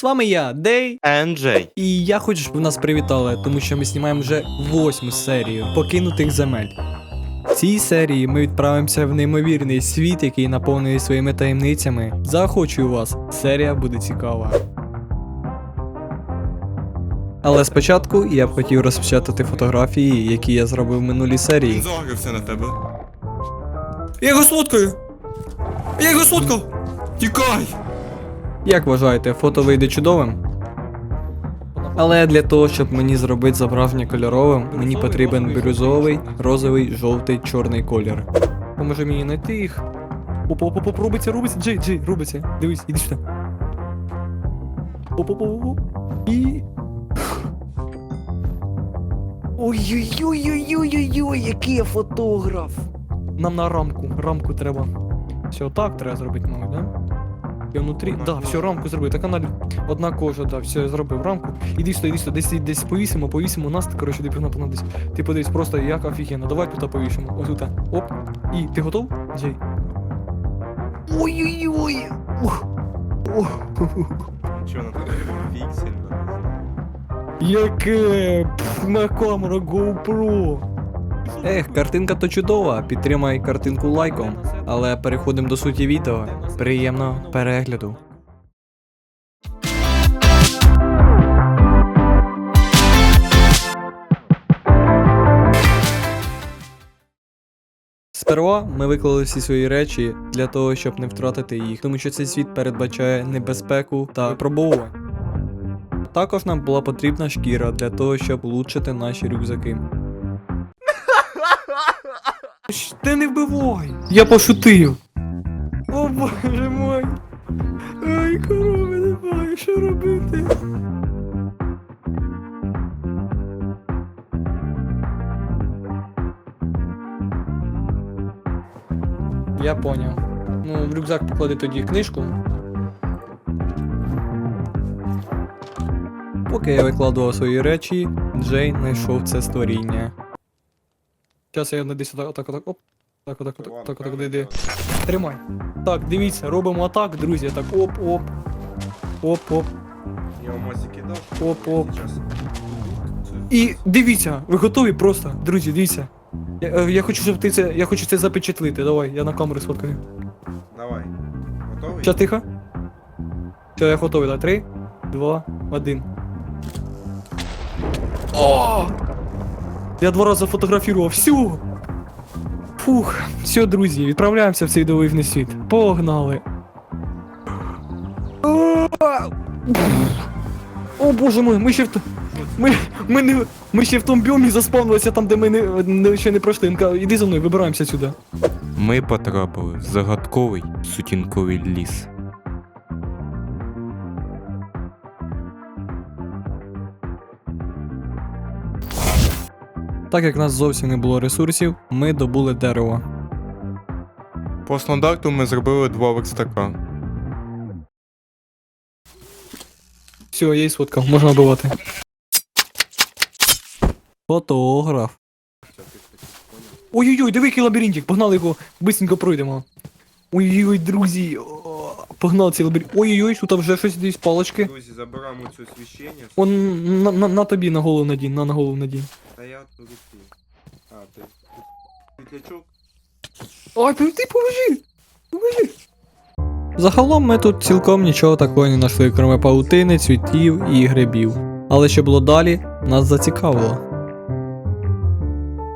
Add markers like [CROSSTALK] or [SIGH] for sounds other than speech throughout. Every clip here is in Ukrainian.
З вами я, Дей. Енджей. І я хочу, щоб ви нас привітали, тому що ми знімаємо вже восьму серію покинутих земель. В цій серії ми відправимося в неймовірний світ, який наповнений своїми таємницями. Заохочую вас, серія буде цікава. Але спочатку я б хотів розпечатати фотографії, які я зробив в минулій серії. Він загрився на тебе. Я його сфоткаю! Я його сфоткав! Тікай! Як вважаєте, фото вийде чудовим? Але для того, щоб мені зробити зображення кольоровим, мені потрібен бірюзовий, розовий, жовтий, чорний колір. Поможе мені знайти їх. Оп-оп-оп, робиться, робиться, Джей, Джей, робиться. Дивись, іди сюди. Оп-оп-оп. І. Ой-ой-ой-ой-ой-ой, який я фотограф. Нам на рамку, рамку треба. Все, так треба зробити, мабуть, да? Я внутрі. Да, все, рамку зробив. Так каналі. Одна кожа, да, все, я зробив рамку. Іди сюди, іди сюди, десь десь повісимо, повісимо нас, коротше, де півна десь. Ти подивись, просто як офігенно. Давай тут повішимо. Ось тут. Оп. І ти готов? Джей. Ой-ой-ой. Ух. Чого на тебе фіксель? Яке Пф, на камеру GoPro. Ех, картинка то чудова. Підтримай картинку лайком. Але переходимо до суті відео. Приємного перегляду. Сперва ми виклали всі свої речі для того, щоб не втратити їх, тому що цей світ передбачає небезпеку та випробовування. Також нам була потрібна шкіра для того, щоб улучшити наші рюкзаки. Ти не вбивай! Я пошутив! О боже мой! Ай, корови немає, що робити? Я поняв. Ну, в рюкзак поклади тоді книжку. Поки я викладував свої речі, Джей знайшов це створіння. Зараз я десь отак, отак, отак, оп. Так, отак, отак, так, отак, іди. Тримай. Так, дивіться, робимо атак, друзі. Так, оп, оп. Оп, оп, Я мозі кидав. оп, оп. І дивіться, ви готові просто, друзі, дивіться. Я, е, я хочу, щоб ти це. Я хочу це запечатлити. Давай, я на камеру сфоткаю. Давай. Готовий? Все, тихо. Все, я готовий, да? Три, два, один. О! Я два рази фотографував. Все! Фух, все, друзі, відправляємося в цей дивовижний світ. Погнали. О, боже мой, ми ще в ми, ми, не, ми ще в тому біомі заспавнилися там, де ми не, не, ще не пройшли. Інка, Іди за мною, вибираємося сюди. Ми потрапили в загадковий сутінковий ліс. Так як в нас зовсім не було ресурсів, ми добули дерево. По стандарту ми зробили два верстака. Все, її сфоткав, можна вбивати. Фотограф. Ой-ой-ой, диви який лабіринтик, погнали його, бисенько пройдемо. Ой-ой-ой, друзі. о, Погнали цей лабіринт. Ой-ой-ой, тут вже щось десь палочки. Друзі, забираємо цю освіщення. Он на, на, на тобі на голову надінь, на, на голову надінь. Та я тут. А, ти. Світлячок. Ой, ти ти поможи! Поможи! Загалом ми тут цілком нічого такого не знайшли, крім паутини, цвітів і грибів. Але що було далі, нас зацікавило.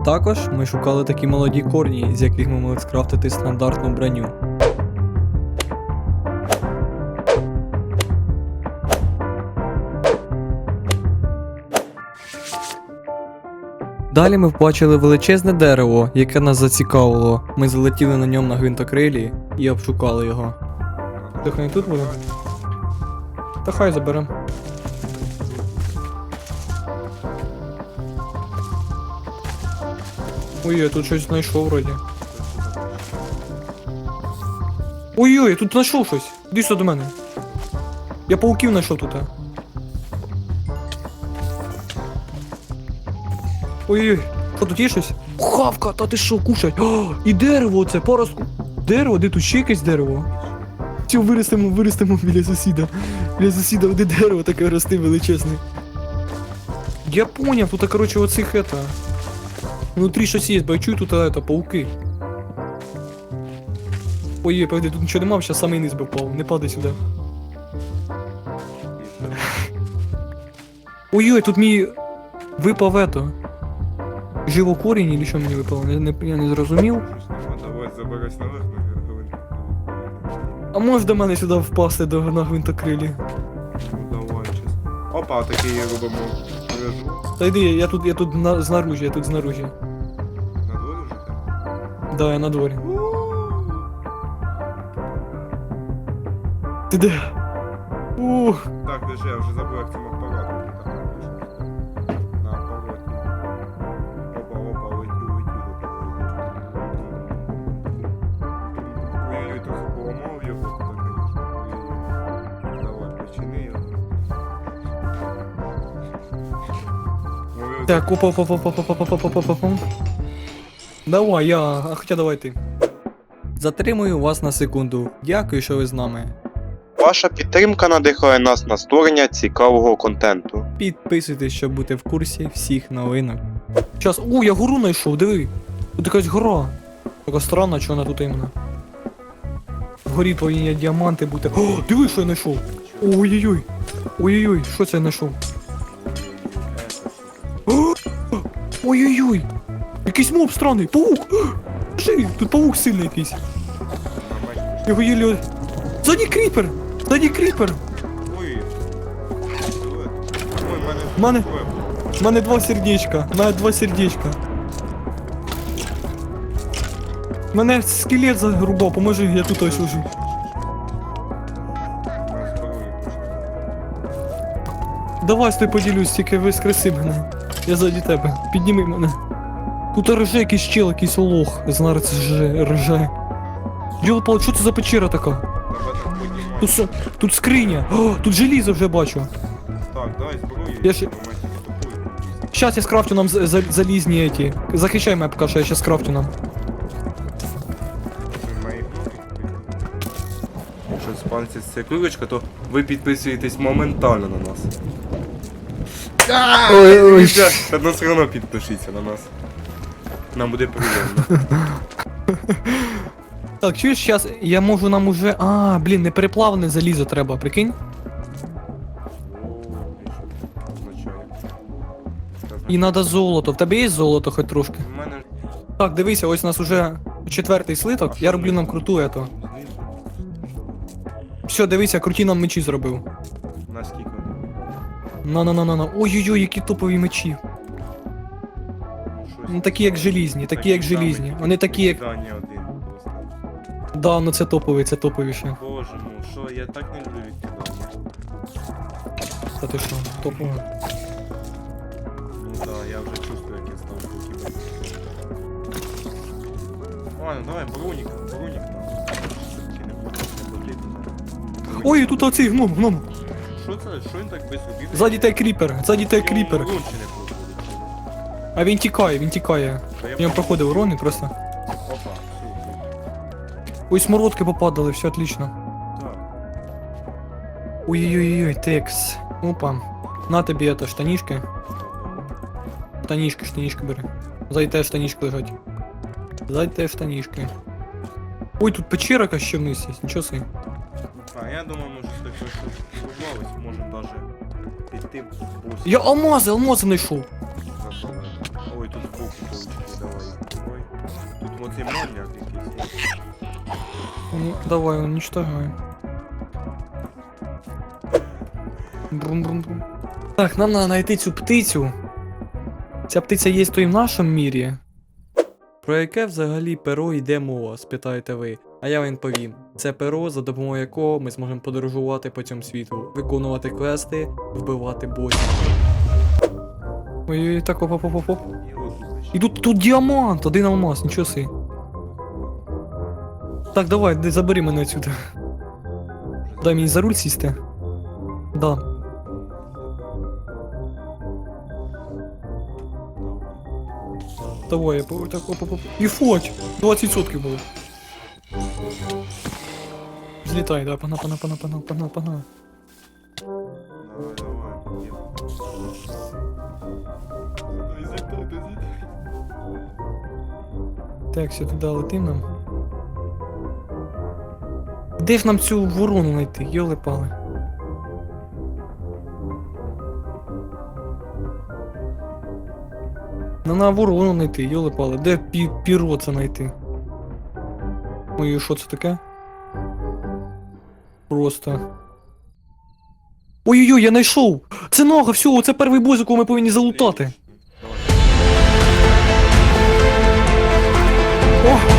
Також ми шукали такі молоді корні, з яких ми могли скрафтити стандартну броню. Далі ми побачили величезне дерево, яке нас зацікавило. Ми залетіли на ньому на гвинтокрилі і обшукали його. Так не тут буде? Та хай заберем. Ой, я тут щось знайшов вроді. Ой-ой, я тут знайшов щось. Іди до мене. Я пауків знайшов тут. Ой-ой, що тут є щось? Хавка, та ти що, кушать? О, і дерево це, пара ску... Дерево, де тут ще якесь дерево? Все, виростемо, виростемо біля сусіда. Біля сусіда одне дерево таке росте величезне. Я поняв, тут, короче, оцих это. Внутрі щось є, бо я чую тут это, пауки. Ой, погоди, тут нічого нема, зараз самий низ би впав. Не падай сюди. Ой-ой, тут мій випав это. Живокорінь, или що мені випало? Не, не, я не зрозумів. Давай наверх. А можеш до мене сюди впасти до на гвинтокрилі? Давай, щас. Опа, такий робимо. Лежу. Та йди, я тут, я тут на, знаружі, я тут знаружі. На дворі вже там. Да, я на дворі. Ти де? Ух, Так, держи, я вже забув, як цим апаратом. Так, так, опа, опа, опа, опа, опа, опа, опа, опа, опа. Давай, я, а хоча давай ти. Затримую вас на секунду. Дякую, що ви з нами. Ваша підтримка надихає нас на створення цікавого контенту. Підписуйтесь, щоб бути в курсі всіх новинок. Щас, о, я гору знайшов, диви. Тут якась гора. Така странна, що вона тут іменно. Вгорі повинні діаманти бути. О, диви, що я знайшов. Ой-ой-ой. Ой-ой-ой, що це я знайшов? Ой-ой-ой. Якийсь моб странний. Паук. Жи, тут паук сильний якийсь. Його єлі... Ззаді кріпер! Ззаді кріпер! Ой. В мене... У мене два сердечка. У мене два сердечка. Мене скелет загрубав, поможи, я тут ось лежу. Давай з тобою поділюсь, тільки воскреси мене. Я ззаді тебе. Підніми мене. Тут рже якийсь чел, якийсь лох. Знарець рже, рже. Йолопал, що це за печера така? Тут, с- тут скриня. О, тут желізо вже бачу. Так, дай зброю. Я ще-. Щас я скрафтю нам за- залізні эти. Захищай мене поки що, я щас скрафтю нам. Це. Якщо спавниться ця курочка, то ви підписуєтесь моментально на нас. Ой, ой. Та ну все одно підпишіться на нас. Нам буде приємно. [LAUGHS] Так, чуєш, сейчас я можу нам уже. А, блін, не переплавлене залізо треба, прикинь? І надо золото. В тебе є золото хоч трошки. У мене Так, дивися, ось у нас уже четвертий слиток. Я роблю нам круту ето. Все, дивися, круті нам мечі зробив. Наскільки? На на на на на Ой-ой-ой, які топові мечі. Ну такі як желізні, такі як желізні. Вони такі як. Да, один просто. Да, ну це топовий, це топовіше. Боже мой, що я так не люблю відкидання. Та ти що, топово. Ну да, я вже чувствую, як я став кібер. Ладно, давай, броник, броник нам. Все-таки не буде, не боліти. Ой, тут оцей гном, гном. Що це? Що він так швидко бігає? Ззаді те кріпер, ззаді те кріпер. Урон не проходить. А він тікає, він тікає. Та я Я проходив урони просто. Опа. Ой, смородки попадали, все отлично. Так. Ой-ой-ой, текс. Опа. На тобі это, штанішки. Штанішки, штанішки бери. Ззаді те штанішки лежать. Ззаді те штанішки. Ой, тут печера ще вниз є, нічого собі. А, я думаю, ми щось таке щось зрубались, можемо даже піти в босс. Я алмази, алмази знайшов. Ой, тут получили, давай. Ой. Тут оцей мальняк якийсь. Ну, давай, уничтожай. Брум-брум-брум. Так, нам треба знайти цю птицю. Ця птиця є то і в нашому мірі. Про яке взагалі перо йде мова, спитаєте ви. А я вам відповім. Це перо, за допомогою якого ми зможемо подорожувати по цьому світу, виконувати квести, вбивати босів. Ой-ой, так оп-оп-оп-оп. І І тут, тут діамант, один алмаз, нічого си. Так, давай, де- забери мене отсюда. Дай мені за руль сісти. Да. Давай, я по- так, оп, оп, оп. І фоть! 20% було. Злітай, да, пана, пана, пана, пана, пана, пана. Давай, давай. Є. Так, все туди летим нам. Де нам цю ворону знайти, йоли пали. Нам на ворону знайти, йоли пали. Де пі піро це знайти? Ой, що це таке? Просто. Ой-ой-ой, я знайшов! Це нога, все, це перший бос, якого ми повинні залутати. О!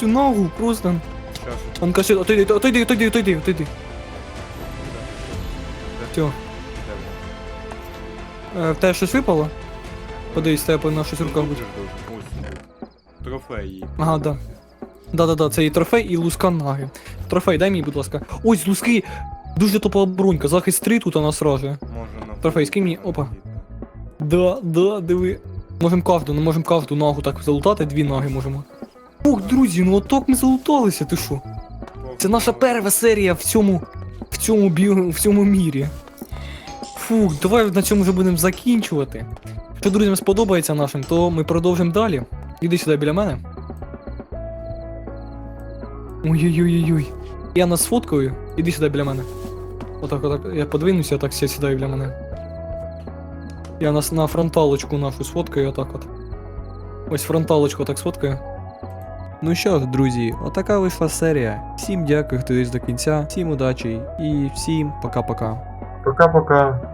Цю ногу, просто. Щас, Он каже, отойди, отойди, отойди, отойди, отойди. Все. Е, в тебе щось випало? Подивись, в тебе на щось в руках буде. Ось, Трофеї. Ага, да. Да-да-да, це і трофей, і луска наги. Трофей, дай мені, будь ласка. Ось, луски! Дуже топова бронька, захист 3 тут вона сразу. Може на Трофей, скинь мені, опа. Да, да, диви. Можемо кожну, не можемо кожну ногу так залутати, дві ноги можемо. Ох, друзі, ну отак ми залуталися, ти що? Це наша перша серія в цьому. в цьому бі... в цьому мірі. Фух, давай на цьому вже будемо закінчувати. Якщо друзям сподобається нашим, то ми продовжимо далі. Іди сюди біля мене. Ой-ой-ой-ой. Я нас сфоткаю, іди сюди біля мене. Отак, отак. Я подвинуся, так сядь сюди біля мене. Я нас на фронталочку нашу сфоткаю, отак от. Ось фронталочку так сфоткаю. Ну що ж, друзі, отака вийшла серія. Всім дякую, хто дивився до кінця, всім удачі і всім пока-пока. Пока-пока.